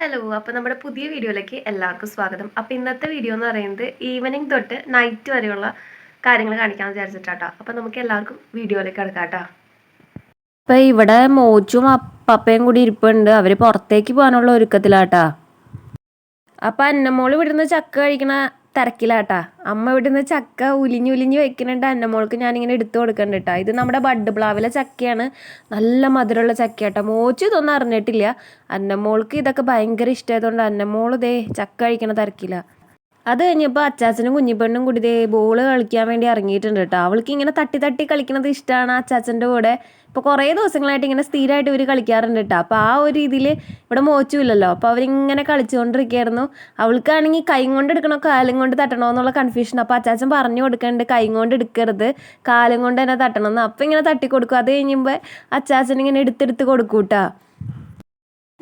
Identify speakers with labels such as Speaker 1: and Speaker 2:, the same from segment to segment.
Speaker 1: Hello അപ്പോൾ നമ്മുടെ പുതിയ വീഡിയോയിലേക്ക് എല്ലാവർക്കും സ്വാഗതം. അപ്പോൾ ഇന്നത്തെ വീഡിയോ എന്ന് പറയുന്നത് ഈവനിങ് തൊട്ട് നൈറ്റ് വരെയുള്ള കാര്യങ്ങൾ കാണിക്കാൻ വിചാരിച്ചിട്ടാട്ടോ. അപ്പോൾ നമുക്ക് എല്ലാവർക്കും വീഡിയോയിലേക്ക് കിടക്കാം കേട്ടോ
Speaker 2: അപ്പോൾ ഇവിടെ മോച്ചും പപ്പയും കൂടി ഇരിപ്പുണ്ട്. അവർ പുറത്തേക്ക് പോകാനുള്ള ഒരുക്കത്തിലാട്ടാ അപ്പോൾ അന്നമോൾ ഇവിടുന്ന് ചക്ക കഴിക്കണ തിരക്കിലാട്ടാ. അമ്മ ഇവിടുന്ന് ചക്ക ഉലിഞ്ഞു ഉലിഞ്ഞു വെക്കുന്നുണ്ട്. അന്നമോൾക്ക് ഞാനിങ്ങനെ എടുത്തു കൊടുക്കണ്ട കേട്ടോ ഇത് നമ്മുടെ ബഡ് പ്ലാവിലെ ചക്കയാണ്. നല്ല മധുരമുള്ള ചക്കയാട്ടോ. മോച്ചു ഇതൊന്നും അറിഞ്ഞിട്ടില്ല. അന്നമോൾക്ക് ഇതൊക്കെ ഭയങ്കര ഇഷ്ടമായതുകൊണ്ട് മോൾ ദേ ചക്ക കഴിക്കണ തിരക്കില. അത് കഴിഞ്ഞപ്പോൾ അച്ചാച്ചനും കുഞ്ഞിപ്പെണ്ണും കൂടി ദേ ബോൾ കളിക്കാൻ വേണ്ടി ഇറങ്ങിയിട്ടുണ്ട് കേട്ടോ. അവൾക്ക് ഇങ്ങനെ തട്ടി തട്ടി കളിക്കുന്നത് ഇഷ്ടമാണ് അച്ചാച്ചന്റെ കൂടെ. ഇപ്പോൾ കുറേ ദിവസങ്ങളായിട്ട് ഇങ്ങനെ സ്ഥിരമായിട്ട് ഇവർ കളിക്കാറുണ്ട് കേട്ടോ. അപ്പോൾ ആ ഒരു രീതിയിൽ ഇവിടെ മോച്ചുമില്ലല്ലോ അപ്പോൾ അവരിങ്ങനെ കളിച്ചുകൊണ്ടിരിക്കുകയായിരുന്നു. അവൾക്കാണെങ്കിൽ കൈ കൊണ്ട് എടുക്കണോ കാലും കൊണ്ട് തട്ടണോ എന്നുള്ള കൺഫ്യൂഷൻ അപ്പോൾ അച്ചാച്ചൻ പറഞ്ഞു കൊടുക്കേണ്ടത് കൈ കൊണ്ട് എടുക്കരുത് കാലും കൊണ്ട് തന്നെ തട്ടണമെന്ന് അപ്പോൾ ഇങ്ങനെ തട്ടി കൊടുക്കും അത് കഴിയുമ്പോൾ അച്ചാച്ചൻ ഇങ്ങനെ എടുത്തെടുത്ത് കൊടുക്കും കേട്ടോ.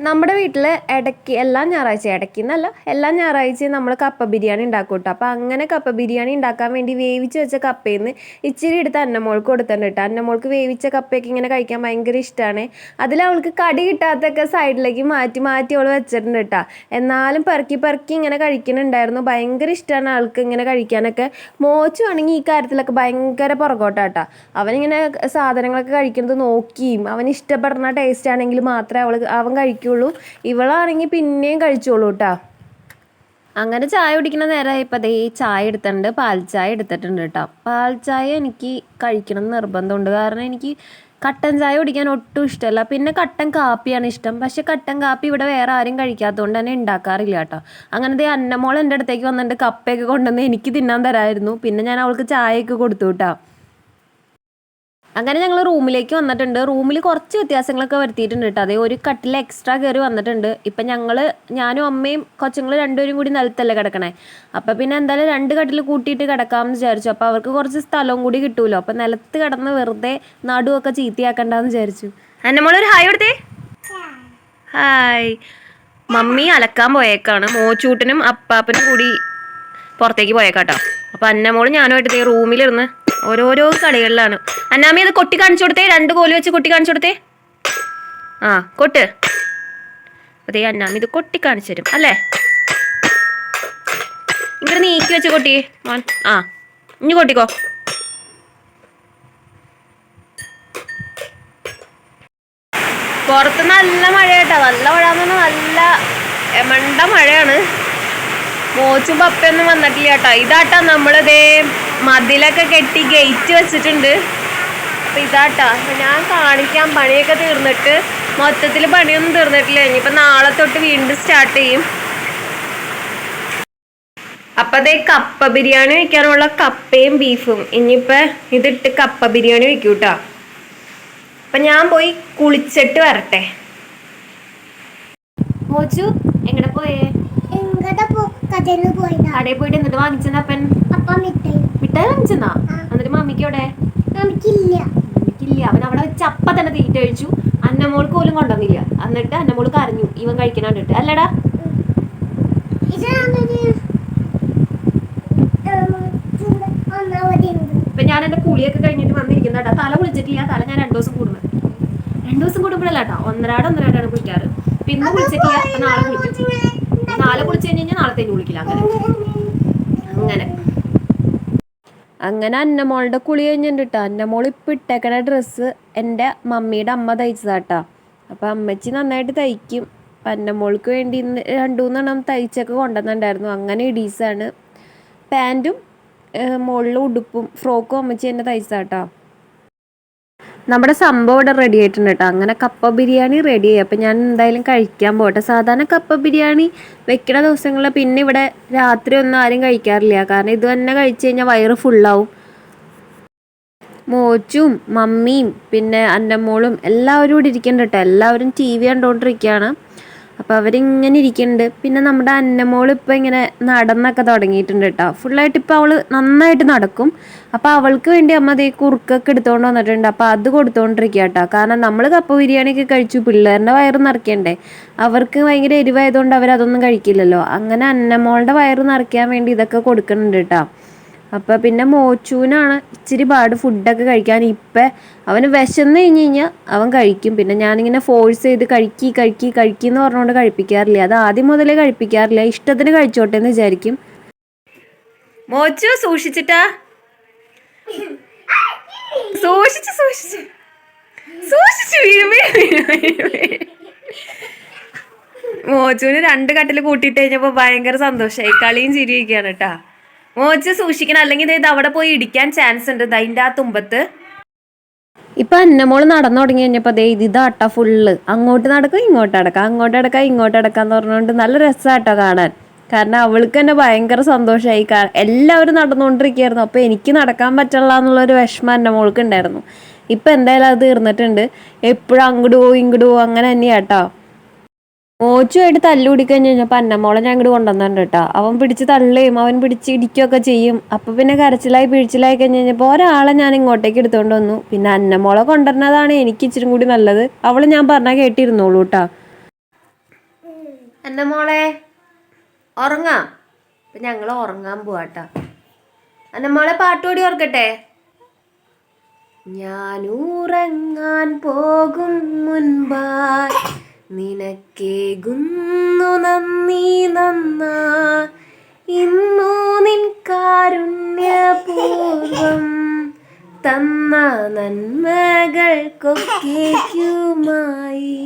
Speaker 2: നമ്മുടെ വീട്ടിൽ ഇടയ്ക്ക് എല്ലാ ഞായറാഴ്ച ഇടയ്ക്ക് എന്നല്ല എല്ലാ ഞായറാഴ്ചയും നമ്മൾ കപ്പ ബിരിയാണി ഉണ്ടാക്കും കേട്ടോ അപ്പോൾ അങ്ങനെ കപ്പ ബിരിയാണി ഉണ്ടാക്കാൻ വേണ്ടി വേവിച്ച് വെച്ച കപ്പയിൽ നിന്ന് ഇച്ചിരി എടുത്ത് അന്നമോൾക്ക് കൊടുത്തിട്ടുണ്ട് കേട്ടോ അന്നമോൾക്ക് വേവിച്ച കപ്പയൊക്കെ ഇങ്ങനെ കഴിക്കാൻ ഭയങ്കര ഇഷ്ടമാണ് അതിൽ അവൾക്ക് കടി കിട്ടാത്തൊക്കെ സൈഡിലേക്ക് മാറ്റി മാറ്റി അവൾ വെച്ചിട്ടുണ്ട് കേട്ടോ എന്നാലും പെറുക്കി പെറുക്കി ഇങ്ങനെ കഴിക്കുന്നുണ്ടായിരുന്നു. ഭയങ്കര ഇഷ്ടമാണ് ആൾക്ക് ഇങ്ങനെ കഴിക്കാനൊക്കെ. മോച്ചു ആണെങ്കിൽ ഈ കാര്യത്തിലൊക്കെ ഭയങ്കര പുറകോട്ടാട്ടോ അവനിങ്ങനെ സാധനങ്ങളൊക്കെ കഴിക്കുന്നത് നോക്കിയും അവൻ ഇഷ്ടപ്പെടുന്ന ടേസ്റ്റ് ആണെങ്കിൽ മാത്രമേ അവൾ അവൻ കഴിക്കുള്ളൂ ഇവളാണെങ്കിൽ പിന്നെയും കഴിച്ചോളൂ കേട്ടോ അങ്ങനെ ചായ കുടിക്കുന്ന നേരമായപ്പോൾ അതേ ചായ എടുത്തിട്ടുണ്ട്. പാൽ ചായ എടുത്തിട്ടുണ്ട് കേട്ടോ പാൽ ചായ എനിക്ക് കഴിക്കണം എന്ന് നിർബന്ധമുണ്ട്. കാരണം എനിക്ക് കട്ടൻ ചായ കുടിക്കാൻ ഒട്ടും ഇഷ്ടമല്ല. പിന്നെ കട്ടൻ കാപ്പിയാണ് ഇഷ്ടം. പക്ഷേ കട്ടൻ കാപ്പി ഇവിടെ വേറെ ആരും കഴിക്കാത്തതുകൊണ്ട് തന്നെ ഉണ്ടാക്കാറില്ല കേട്ടോ അങ്ങനത്തെ അന്നമോൾ എന്റെ അടുത്തേക്ക് വന്നിട്ട് കപ്പയൊക്കെ കൊണ്ടുവന്ന് എനിക്ക് തിന്നാൻ തരായിരുന്നു. പിന്നെ ഞാൻ അവൾക്ക് ചായയൊക്കെ കൊടുത്തു കേട്ടോ അങ്ങനെ ഞങ്ങൾ റൂമിലേക്ക് വന്നിട്ടുണ്ട്. റൂമിൽ കുറച്ച് വ്യത്യാസങ്ങളൊക്കെ വരുത്തിയിട്ടുണ്ട് കേട്ടോ. അതേ ഒരു കട്ടിൽ എക്സ്ട്രാ കയറി വന്നിട്ടുണ്ട്. ഇപ്പം ഞങ്ങൾ ഞാനും അമ്മയും കൊച്ചുങ്ങൾ രണ്ടുപേരും കൂടി നിലത്തല്ലേ കിടക്കണേ. അപ്പം പിന്നെ എന്തായാലും രണ്ട് കട്ടിൽ കൂട്ടിയിട്ട് കിടക്കാമെന്ന് വിചാരിച്ചു. അപ്പോൾ അവർക്ക് കുറച്ച് സ്ഥലവും കൂടി കിട്ടുമല്ലോ അപ്പം നിലത്ത് കിടന്ന് വെറുതെ നടുവൊക്കെ ചീത്തയാക്കണ്ടെന്ന് വിചാരിച്ചു.
Speaker 1: അന്നമോളൊരു ഹായ് കൊടുത്തേ. ഹായ്. മമ്മി അലക്കാൻ പോയേക്കാണ്. മോച്ചൂട്ടനും അപ്പാപ്പനും കൂടി പുറത്തേക്ക് പോയേക്കാട്ടോ. അപ്പോൾ അന്നമോൾ ഞാനുമായിട്ട് റൂമിലിരുന്ന് ഓരോരോ കളികളിലാണ്. അന്നാമി അത് കൊട്ടി കാണിച്ചു കൊടുത്തേ? രണ്ട് കോൽ വെച്ച് കൊട്ടി കാണിച്ചു കൊടുത്തേ? ആ കൊട്ട്. അതേ അന്നാമി ഇത് കൊട്ടി കാണിച്ചു തരും. അല്ലേ? ഇങ്ങനെ നീക്കി വെച്ച് കൊട്ടി. മോൻ ആ ഇനി കൊട്ടിക്കോ. പുറത്ത് നല്ല മഴ കേട്ടോ നല്ല മഴ എന്ന് പറഞ്ഞാൽ നല്ല എമണ്ട മഴയാണ്. മോച്ചും പപ്പയൊന്നും വന്നിട്ടില്ല കേട്ടോ. ഇതാട്ടാ നമ്മളിതേ മതിലൊക്കെ കെട്ടി ഗേറ്റ് വെച്ചിട്ടുണ്ട്. അപ്പൊ ഇതാട്ടാ. അപ്പൊ ഞാൻ കാണിക്കാൻ പണിയൊക്കെ തീർന്നിട്ട് മൊത്തത്തിൽ പണിയൊന്നും തീർന്നിട്ടില്ല. ഇനിയിപ്പോ നാളെ തൊട്ട് വീണ്ടും സ്റ്റാർട്ട് ചെയ്യും. അപ്പൊ അതേ കപ്പ ബിരിയാണി വെക്കാനുള്ള കപ്പയും ബീഫും ഇനിയിപ്പോ ഇതിട്ട് കപ്പ ബിരിയാണി വെക്കൂട്ടാ. അപ്പൊ ഞാൻ പോയി കുളിച്ചിട്ട് വരട്ടെ. മോച്ചു എങ്ങനെ പോയേ? കടയിൽ പോയിട്ട് എന്നിട്ട് വാങ്ങിച്ചെന്നാ അപ്പൻ?
Speaker 3: അപ്പം മിഠായി.
Speaker 1: മിഠായി വാങ്ങിച്ചെന്നാ. എന്നിട്ട് മമ്മിക്ക് എവിടെ? മമ്മിക്കില്ല. അവൻ അവിടെ വെച്ച് അപ്പ തന്നെ തീറ്റ കഴിച്ചു. അന്നമോൾക്ക് പോലും കൊണ്ടുവന്നില്ല. എന്നിട്ട് അന്നമോൾ കരഞ്ഞു. ഇവൻ കഴിക്കണ കണ്ടിട്ട്. അല്ലടാ. ഇപ്പൊ ഞാൻ എന്റെ കുളിയൊക്കെ കഴിഞ്ഞിട്ട് വന്നിരിക്കുന്നതാ തല കുളിച്ചിട്ടില്ല. തല ഞാൻ രണ്ടു ദിവസം കൂടുന്നത് രണ്ടു ദിവസം കൂടുമ്പോഴല്ല കേട്ടോ. ഒന്നരാട് ഒന്നരാടാണ് കുളിക്കാറ്. പിന്നെ കുളിച്ചിട്ടില്ല. നാളെ കുളിക്കും. നാളെ കുളിച്ചു കഴിഞ്ഞ് കഴിഞ്ഞാൽ നാളെ തന്നെ കുളിക്കില്ല അങ്ങനെ. അങ്ങനെ.
Speaker 2: അങ്ങനെ അന്നമോളുടെ കുളി കഴിഞ്ഞിട്ട് അന്നമോൾ ഇപ്പം ഇട്ടേക്കണ ഡ്രസ്സ് എന്റെ മമ്മിയുടെ അമ്മ തയ്ച്ചതാട്ടാ. അപ്പം അമ്മച്ചി നന്നായിട്ട് തയ്ക്കും. അന്നമോൾക്ക് വേണ്ടി രണ്ടു മൂന്നെണ്ണം തയ്ച്ചൊക്കെ കൊണ്ടുവന്നിട്ടുണ്ടായിരുന്നു. അങ്ങനെ ഇഡീസാണ് പാന്റും മുകളിൽ ഉടുപ്പും ഫ്രോക്കും അമ്മച്ചി എന്നെ തയ്ച്ചതാട്ടാ. നമ്മുടെ സംഭവം ഇവിടെ റെഡി ആയിട്ടുണ്ട് കേട്ടോ. അങ്ങനെ കപ്പ ബിരിയാണി റെഡി ആയി. അപ്പം ഞാൻ എന്തായാലും കഴിക്കാൻ പോട്ടെ. സാധാരണ കപ്പ ബിരിയാണി വെക്കണ ദിവസങ്ങളിൽ പിന്നെ ഇവിടെ രാത്രി ഒന്നും ആരും കഴിക്കാറില്ല. കാരണം ഇത് തന്നെ കഴിച്ചു കഴിഞ്ഞാൽ വയറ് ഫുള്ളാവും മോച്ചും മമ്മിയും പിന്നെ അന്നമ്മോളും എല്ലാവരും ഇവിടെ ഇരിക്കുന്നുണ്ട് കേട്ടോ. എല്ലാവരും ടി വി കണ്ടുകൊണ്ടിരിക്കുകയാണ് അപ്പോൾ അവരിങ്ങനെ ഇരിക്കുന്നുണ്ട് പിന്നെ നമ്മുടെ അന്നമോൾ ഇപ്പോൾ ഇങ്ങനെ നടന്നൊക്കെ തുടങ്ങിയിട്ടുണ്ട് കേട്ടോ ഫുള്ളായിട്ട് ഇപ്പോൾ അവൾ നന്നായിട്ട് നടക്കും. അപ്പോൾ അവൾക്ക് വേണ്ടി അമ്മ അതേ കുറുക്കൊക്കെ എടുത്തുകൊണ്ട് വന്നിട്ടുണ്ട്. അപ്പോൾ അത് കൊടുത്തുകൊണ്ടിരിക്കുക കേട്ടോ കാരണം നമ്മൾ കപ്പ ബിരിയാണിയൊക്കെ കഴിച്ചു. പിള്ളേരുടെ വയറ് നിറയ്ക്കണ്ടേ. അവർക്ക് ഭയങ്കര എരിവായതുകൊണ്ട് അവരതൊന്നും കഴിക്കില്ലല്ലോ. അങ്ങനെ അന്നമോളുടെ വയറ് നിറയ്ക്കാൻ വേണ്ടി ഇതൊക്കെ കൊടുക്കുന്നുണ്ട് കേട്ടോ അപ്പം പിന്നെ മോച്ചൂനാണ് ഇച്ചിരി പാട് ഫുഡൊക്കെ കഴിക്കാൻ. ഇപ്പം അവന് വിശന്ന് കഴിഞ്ഞ് കഴിഞ്ഞാൽ അവൻ കഴിക്കും. പിന്നെ ഞാനിങ്ങനെ ഫോഴ്സ് ചെയ്ത് കഴിക്കി കഴിക്കി കഴിക്കി എന്ന് പറഞ്ഞുകൊണ്ട് കഴിപ്പിക്കാറില്ല. അത് ആദ്യം മുതലേ കഴിപ്പിക്കാറില്ല. ഇഷ്ടത്തിന് കഴിച്ചോട്ടെ എന്ന് വിചാരിക്കും.
Speaker 1: മോച്ചു സൂക്ഷിച്ചിട്ടാ? സൂക്ഷിച്ച് സൂക്ഷിച്ച്. സൂക്ഷിച്ച് വീഴുമേ വീഴും വീഴും വീഴും വീഴും. മോച്ചുവിന് രണ്ട് കട്ടിൽ കൂട്ടിയിട്ട് കഴിഞ്ഞപ്പോൾ ഭയങ്കര സന്തോഷമായി കളിയും ചിരിയൊക്കെയാണ് കേട്ടാ. മോച്ചു സൂക്ഷിക്കണം. അല്ലെങ്കിൽ ഇത് അവിടെ പോയി ഇടിക്കാൻ ചാൻസ് ഉണ്ട്. അതിന്റെ ആ തുമ്പത്ത്.
Speaker 2: ഇപ്പൊ അന്നമോൾ നടന്നു തുടങ്ങി കഴിഞ്ഞപ്പോൾ ദേ ഇതാട്ട ഫുള്ള് അങ്ങോട്ട് നടക്കും ഇങ്ങോട്ട് അടക്കാം അങ്ങോട്ട് അടക്കാം ഇങ്ങോട്ട് അടക്കാം എന്ന് പറഞ്ഞുകൊണ്ട് നല്ല രസമാട്ടോ കാണാൻ. കാരണം അവൾക്ക് തന്നെ ഭയങ്കര സന്തോഷമായി എല്ലാവരും നടന്നുകൊണ്ടിരിക്കുകയായിരുന്നു. അപ്പോൾ എനിക്ക് നടക്കാൻ പറ്റില്ല എന്നുള്ളൊരു വിഷമം എന്റെ മോൾക്ക് ഉണ്ടായിരുന്നു. ഇപ്പം എന്തായാലും അത് തീർന്നിട്ടുണ്ട്. എപ്പോഴും അങ്ങോട്ട് പോകും ഇങ്ങോട്ട് പോകും അങ്ങനെ തന്നെയാട്ടോ മോച്ചുമായിട്ട് തല്ലുകൂടി കഴിഞ്ഞ് കഴിഞ്ഞപ്പോൾ അന്നമോളെ ഞാൻ ഇങ്ങോട്ട് കൊണ്ടുവന്നിട്ടുണ്ട് കേട്ടോ. അവൻ പിടിച്ച് തള്ളുകയും അവൻ പിടിച്ച് ഇടിക്കുകയൊക്കെ ചെയ്യും. അപ്പോൾ പിന്നെ കരച്ചിലായി പിഴിച്ചിലായി കഴിഞ്ഞ് കഴിഞ്ഞപ്പോൾ ഒരാളെ ഞാൻ ഇങ്ങോട്ടേക്ക് എടുത്തുകൊണ്ട് വന്നു. പിന്നെ അന്നമോളെ കൊണ്ടുവരുന്നതാണ് എനിക്ക് ഇച്ചിരി കൂടി നല്ലത്. അവൾ ഞാൻ പറഞ്ഞാൽ കേട്ടിരുന്നോളൂ കേട്ടോ. അന്നമ്മോളെ ഉറങ്ങാം. അപ്പം ഞങ്ങൾ ഉറങ്ങാൻ പോവാട്ടോ അന്നമ്മോളെ പാട്ടുകൂടി ഓർക്കട്ടെ. ഞാൻ ഉറങ്ങാൻ പോകും മുൻപായി. നിനക്കേകുന്നു നന്ദി നന്ന. ഇന്നു നിൻ കാരുണ്യപൂർവം തന്ന നന്മകൾക്കൊക്കേക്കുമായി.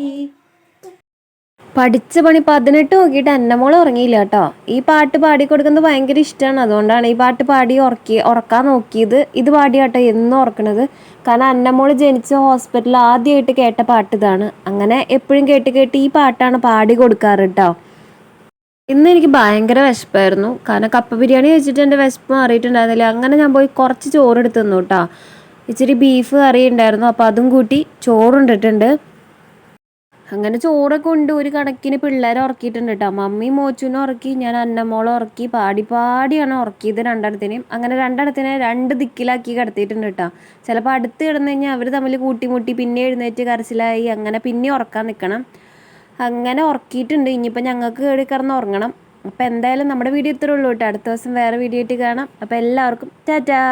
Speaker 2: പഠിച്ച പണി പതിനെട്ട് നോക്കിയിട്ട് എന്നമോൾ ഉറങ്ങിയില്ല കേട്ടോ. ഈ പാട്ട് പാടി കൊടുക്കുന്നത് ഭയങ്കര ഇഷ്ടമാണ് അതുകൊണ്ടാണ് ഈ പാട്ട് പാടി ഉറക്കി ഉറക്കാൻ നോക്കിയത്. ഇത് പാടിയാട്ടോ എന്നും ഉറക്കണത് കാരണം അന്നമോൾ ജനിച്ച ഹോസ്പിറ്റലിൽ ആദ്യമായിട്ട് കേട്ട പാട്ട് ഇതാണ്. അങ്ങനെ എപ്പോഴും കേട്ട് കേട്ട് ഈ പാട്ടാണ് പാടി കൊടുക്കാറ് കേട്ടോ ഇന്ന് എനിക്ക് ഭയങ്കര വിശപ്പായിരുന്നു. കാരണം കപ്പ ബിരിയാണി കഴിച്ചിട്ട് എന്റെ വിശപ്പ് മാറിയിട്ടുണ്ടായിരുന്നില്ല. അങ്ങനെ ഞാൻ പോയി കുറച്ച് ചോറ് എടുത്ത് തന്നു കേട്ടോ ഇച്ചിരി ബീഫ് കറി ഉണ്ടായിരുന്നു. അപ്പോൾ അതും കൂട്ടി ചോറുണ്ടിട്ടുണ്ട് അങ്ങനെ ചോറൊക്കെ ഉണ്ട്. ഒരു കണക്കിന് പിള്ളേരെ ഉറക്കിയിട്ടുണ്ട് കേട്ടോ. മമ്മി മോച്ചുനെ ഉറക്കി ഞാൻ അന്നമോളെ ഉറക്കി പാടി പാടിയാണ് ഉറക്കിയത് രണ്ടിടത്തിനെയും. അങ്ങനെ രണ്ടിടത്തിനെ രണ്ട് ദിക്കിലാക്കി കിടത്തിയിട്ടുണ്ട് കേട്ടോ. ചിലപ്പോൾ അടുത്ത് കിടന്നു കഴിഞ്ഞാൽ അവർ തമ്മിൽ കൂട്ടിമുട്ടി പിന്നെ എഴുന്നേറ്റ് കരച്ചിലായി. അങ്ങനെ പിന്നെ ഉറക്കാൻ നിൽക്കണം അങ്ങനെ ഉറക്കിയിട്ടുണ്ട്. ഇനിയിപ്പോൾ ഞങ്ങൾക്ക് കയറി കിടന്ന് ഉറങ്ങണം. അപ്പോൾ എന്തായാലും നമ്മുടെ വീഡിയോ ഇത്രേ ഉള്ളൂ കേട്ടോ. അടുത്ത ദിവസം വേറെ വീഡിയോ ആയിട്ട് കാണാം. അപ്പോൾ എല്ലാവർക്കും ടാറ്റാ.